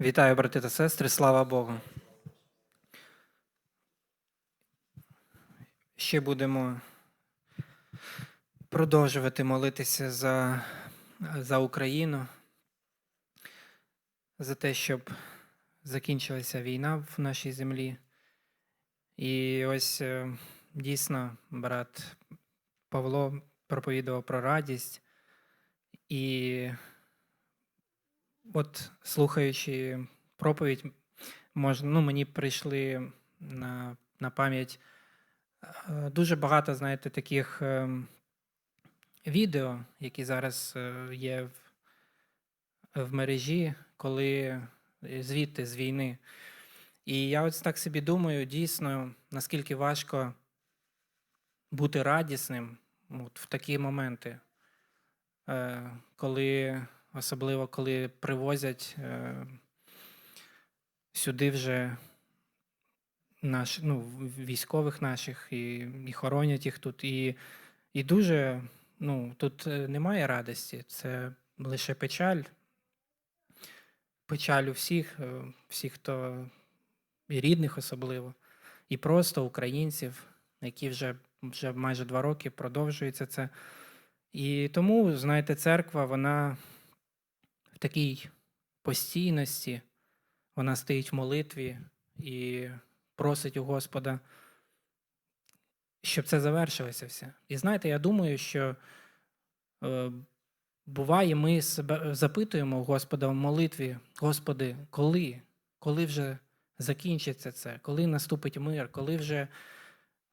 Вітаю, брати та сестри, слава Богу. Ще будемо продовжувати молитися за, за Україну, за те, щоб закінчилася війна в нашій землі. І ось е, дійсно брат Павло проповідував про радість. І от слухаючи проповідь, можна, ну, мені прийшли на, на пам'ять е, дуже багато, знаєте, таких е, відео, які зараз е, є в, в мережі, коли звідти з війни. І я ось так собі думаю, дійсно, наскільки важко бути радісним от, в такі моменти, е, коли особливо коли привозять е, сюди вже наш, ну, військових наших і, і хоронять їх тут. І, і дуже ну, тут е, немає радості, це лише печаль. Печаль у всіх, е, всіх, хто і рідних особливо, і просто українців, які вже, вже майже два роки продовжується це. І тому, знаєте, церква, вона такій постійності, вона стоїть в молитві і просить у Господа, щоб це завершилося все. І знаєте, я думаю, що е, буває, ми себе запитуємо у Господа в молитві, Господи, коли? Коли вже закінчиться це, коли наступить мир, коли вже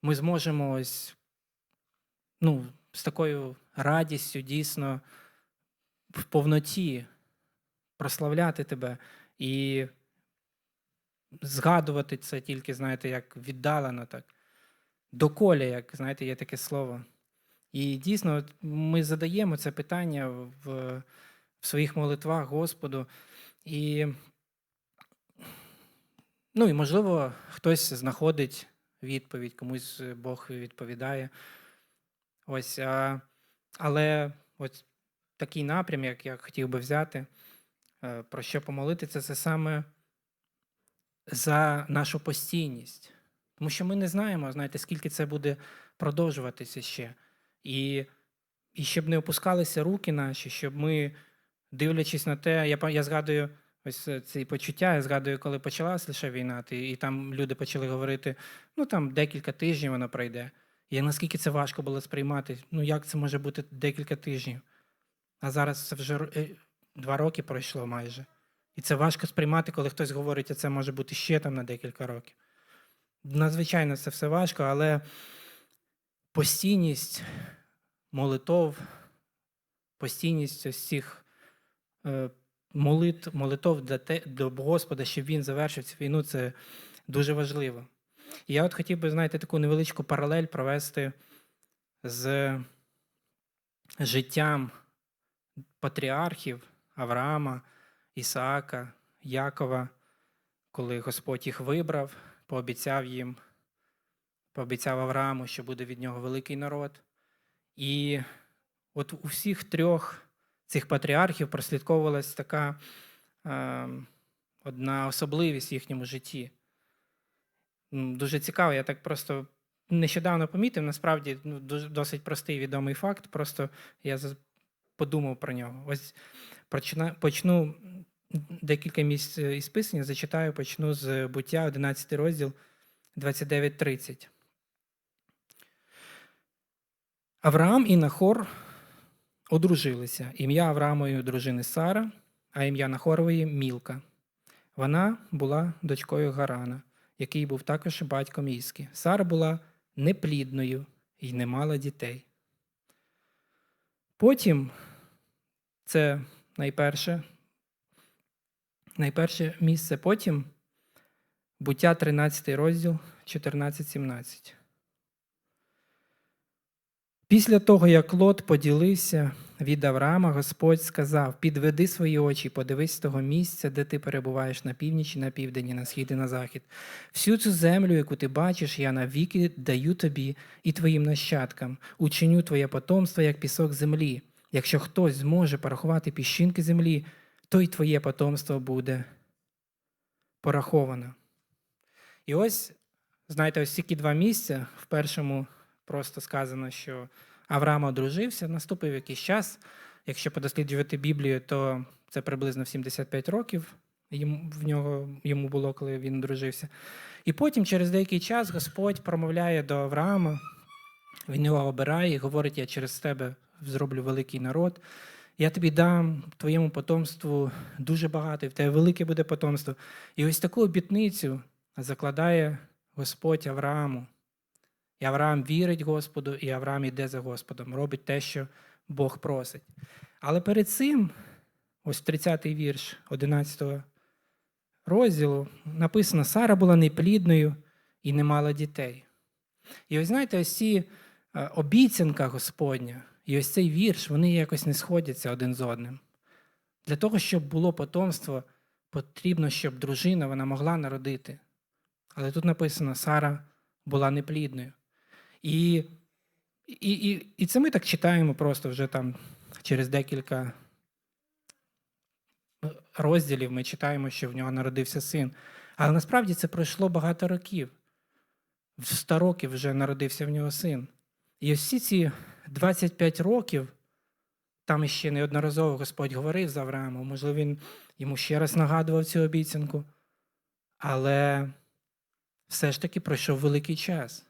ми зможемо ось ну, з такою радістю дійсно в повноті прославляти тебе і згадувати це тільки, знаєте, як віддалено так. Доколя, як знаєте, є таке слово. І дійсно, ми задаємо це питання в, в своїх молитвах Господу. І, ну, і, можливо, хтось знаходить відповідь, комусь Бог відповідає. Ось, а, але ось такий напрям, як я хотів би взяти, про що помолитися, це саме за нашу постійність. Тому що ми не знаємо, знаєте, скільки це буде продовжуватися ще. І, і щоб не опускалися руки наші, щоб ми, дивлячись на те, я, я згадую ось е, ці почуття, я згадую, коли почалась лише війна, ти- і там люди почали говорити, ну там декілька тижнів вона пройде. І наскільки це важко було сприймати, ну як це може бути декілька тижнів? А зараз це вже е, два роки пройшло майже. І це важко сприймати, коли хтось говорить, а це може бути ще там на декілька років. Надзвичайно це все важко, але постійність молитов, постійність ось цих е, молит, молитов для те, до Господа, щоб він завершив цю війну, це дуже важливо. Я от хотів би, знаєте, таку невеличку паралель провести з життям патріархів Авраама, Ісаака, Якова, коли Господь їх вибрав, пообіцяв їм, пообіцяв Аврааму, що буде від нього великий народ. І от у всіх трьох цих патріархів прослідковувалась така е, одна особливість в їхньому житті. Дуже цікаво, я так просто нещодавно помітив, насправді ну, досить простий відомий факт, просто я подумав про нього. Ось почну декілька місць е, із писання, зачитаю, почну з буття, 11 розділ, 29-30. Авраам і Нахор одружилися. Ім'я Авраамової дружини Сара, а ім'я Нахорової Мілка. Вона була дочкою Гарана, який був також батьком Іски. Сара була неплідною і не мала дітей. Потім це найперше, найперше місце, потім буття 13 розділ 14-17. Після того, як Лот поділився від Авраама, Господь сказав: Підведи свої очі, подивись з того місця, де ти перебуваєш на північ і на південь, і на схід і на захід. Всю цю землю, яку ти бачиш, я навіки даю тобі і твоїм нащадкам, учиню твоє потомство, як пісок землі. Якщо хтось зможе порахувати піщинки землі, то й твоє потомство буде порахована. І ось, знаєте, ось тільки два місця. В першому просто сказано, що Авраам одружився, наступив якийсь час. Якщо подосліджувати Біблію, то це приблизно 75 років в нього, йому було, коли він одружився. І потім, через деякий час, Господь промовляє до Авраама, він його обирає і говорить: Я через тебе зроблю великий народ. Я тобі дам твоєму потомству дуже багато, і в тебе велике буде потомство. І ось таку обітницю закладає Господь Аврааму. І Авраам вірить Господу, і Авраам йде за Господом, робить те, що Бог просить. Але перед цим, ось 30-й вірш 11 розділу, написано: Сара була неплідною і не мала дітей. І ось знаєте, ось ці обіцянка Господня, і ось цей вірш, вони якось не сходяться один з одним. Для того, щоб було потомство, потрібно, щоб дружина вона могла народити. Але тут написано: Сара була неплідною. І, і, і, і це ми так читаємо просто вже там через декілька розділів ми читаємо, що в нього народився син. Але насправді це пройшло багато років. В 100 років вже народився в нього син. І ось всі ці 25 років, там ще неодноразово Господь говорив з Авраамом, можливо, він йому ще раз нагадував цю обіцянку. Але все ж таки пройшов великий час.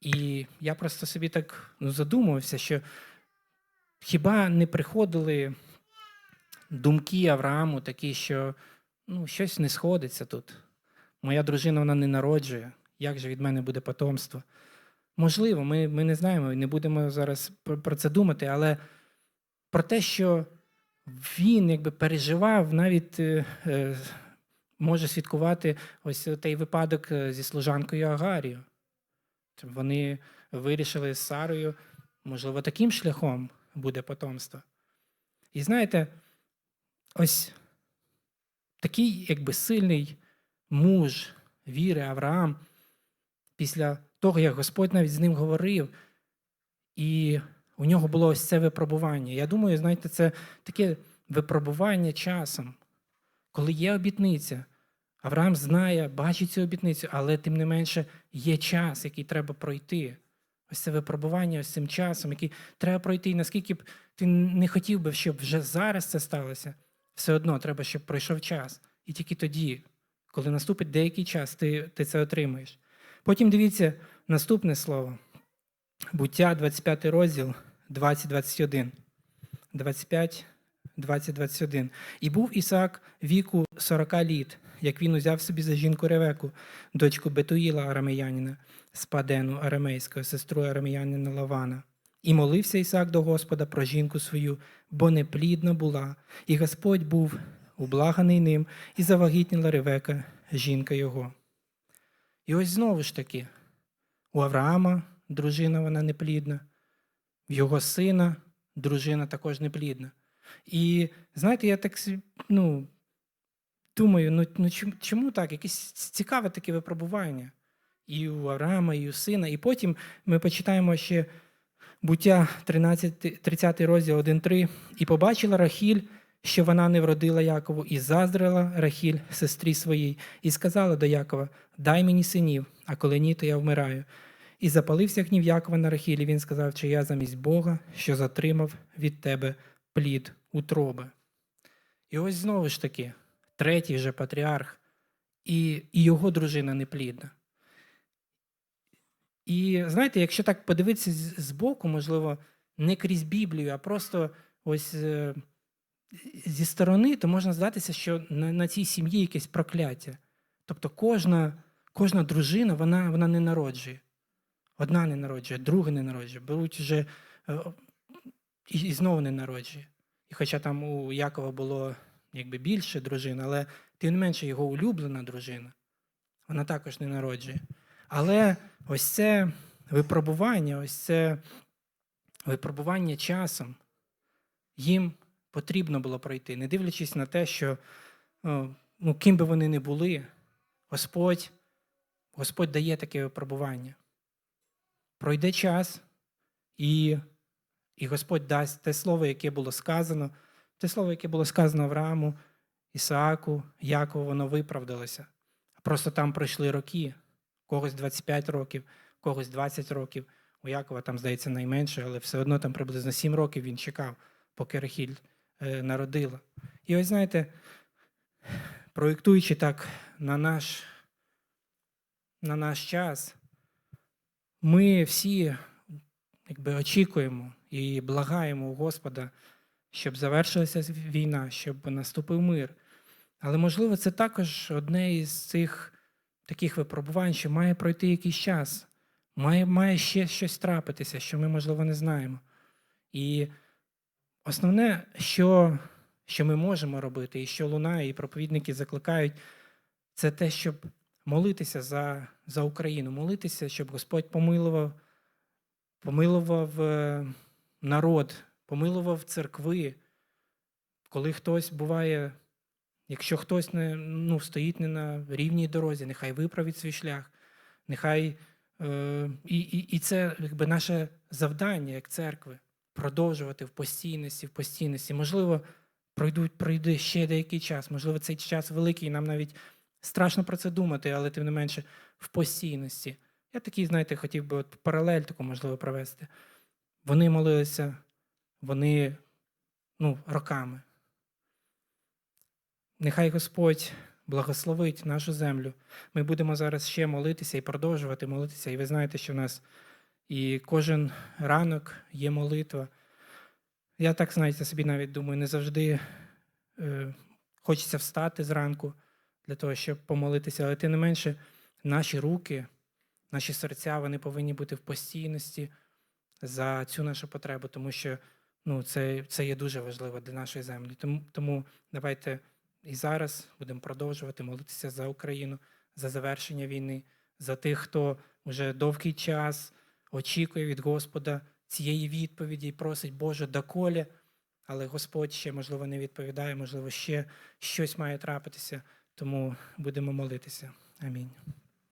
І я просто собі так ну, задумувався, що хіба не приходили думки Аврааму такі, що ну, щось не сходиться тут. Моя дружина вона не народжує. Як же від мене буде потомство? Можливо, ми, ми не знаємо і не будемо зараз про, це думати, але про те, що він якби переживав, навіть е, е, може свідкувати ось той випадок е, зі служанкою Агарію. Вони вирішили з Сарою, можливо, таким шляхом буде потомство. І знаєте, ось такий якби сильний муж віри Авраам, після того, як Господь навіть з ним говорив, і у нього було ось це випробування. Я думаю, знаєте, це таке випробування часом, коли є обітниця. Авраам знає, бачить цю обітницю, але тим не менше є час, який треба пройти. Ось це випробування ось цим часом, який треба пройти. І наскільки б ти не хотів би, щоб вже зараз це сталося, все одно треба, щоб пройшов час. І тільки тоді, коли наступить деякий час, ти, ти це отримаєш. Потім дивіться наступне слово. Буття, 25 розділ, 20-21. 25, 20-21. І був Ісаак віку 40 літ, як він узяв собі за жінку Ревеку, дочку Бетуїла Арамеянина, з Падену Арамейського, сестру Арамеянина Лавана. І молився Ісаак до Господа про жінку свою, бо неплідна була, і Господь був ублаганий ним, і завагітніла Ревека, жінка його. І ось знову ж таки, у Авраама дружина вона неплідна, в його сина дружина також неплідна. І знаєте, я так ну, думаю, ну, ну чому, так? Якесь цікаве таке випробування і у Авраама, і у сина. І потім ми почитаємо ще буття 13, 30 розділ 1.3. І побачила Рахіль, що вона не вродила Якову, і заздрила Рахіль сестрі своїй, і сказала до Якова: Дай мені синів, а коли ні, то я вмираю. І запалився гнів Якова на Рахілі. Він сказав, чи я замість Бога, що затримав від тебе плід утроби. І ось знову ж таки, третій вже патріарх, і, і його дружина неплідна. І знаєте, якщо так подивитися збоку, можливо, не крізь Біблію, а просто ось е, зі сторони, то можна здатися, що на, на цій сім'ї якесь прокляття. Тобто кожна кожна дружина вона, вона не народжує. Одна не народжує, друга не народжує, беруть вже е, і, і знову не народжує. І хоча там у Якова було якби більше дружин, але тим не менше його улюблена дружина, вона також не народжує. Але ось це випробування, ось це випробування часом їм потрібно було пройти, не дивлячись на те, що ну, ким би вони не були, Господь, Господь дає таке випробування. Пройде час, і і Господь дасть те слово, яке було сказано, те слово, яке було сказано Аврааму, Ісааку, Якову воно виправдалося. Просто там пройшли роки, когось 25 років, когось 20 років. У Якова там, здається, найменше, але все одно там приблизно 7 років він чекав, поки Рахіль е, народила. І ось знаєте, проєктуючи так на наш, на наш час, ми всі якби, очікуємо і благаємо у Господа, щоб завершилася війна, щоб наступив мир. Але, можливо, це також одне із цих таких випробувань, що має пройти якийсь час, має, має ще щось трапитися, що ми, можливо, не знаємо. І основне, що, що ми можемо робити, і що лунає, і проповідники закликають, це те, щоб молитися за, за Україну, молитися, щоб Господь помилував, помилував е, народ, помилував церкви. Коли хтось буває, якщо хтось не, ну, стоїть не на рівній дорозі, нехай виправить свій шлях, нехай е, і, і, і це якби наше завдання як церкви продовжувати в постійності, в постійності. Можливо, пройдуть, пройде ще деякий час, можливо, цей час великий, нам навіть страшно про це думати, але тим не менше в постійності. Я такий, знаєте, хотів би от паралель таку можливо провести. Вони молилися, вони ну, роками. Нехай Господь благословить нашу землю. Ми будемо зараз ще молитися і продовжувати молитися. І ви знаєте, що в нас і кожен ранок є молитва. Я так, знаєте, собі навіть думаю, не завжди е, хочеться встати зранку для того, щоб помолитися, але тим не менше, наші руки, наші серця, вони повинні бути в постійності за цю нашу потребу, тому що ну, це, це є дуже важливо для нашої землі. Тому, тому давайте і зараз будемо продовжувати молитися за Україну, за завершення війни, за тих, хто вже довгий час очікує від Господа цієї відповіді і просить, Боже, доколі, але Господь ще, можливо, не відповідає, можливо, ще щось має трапитися, тому будемо молитися. Амінь.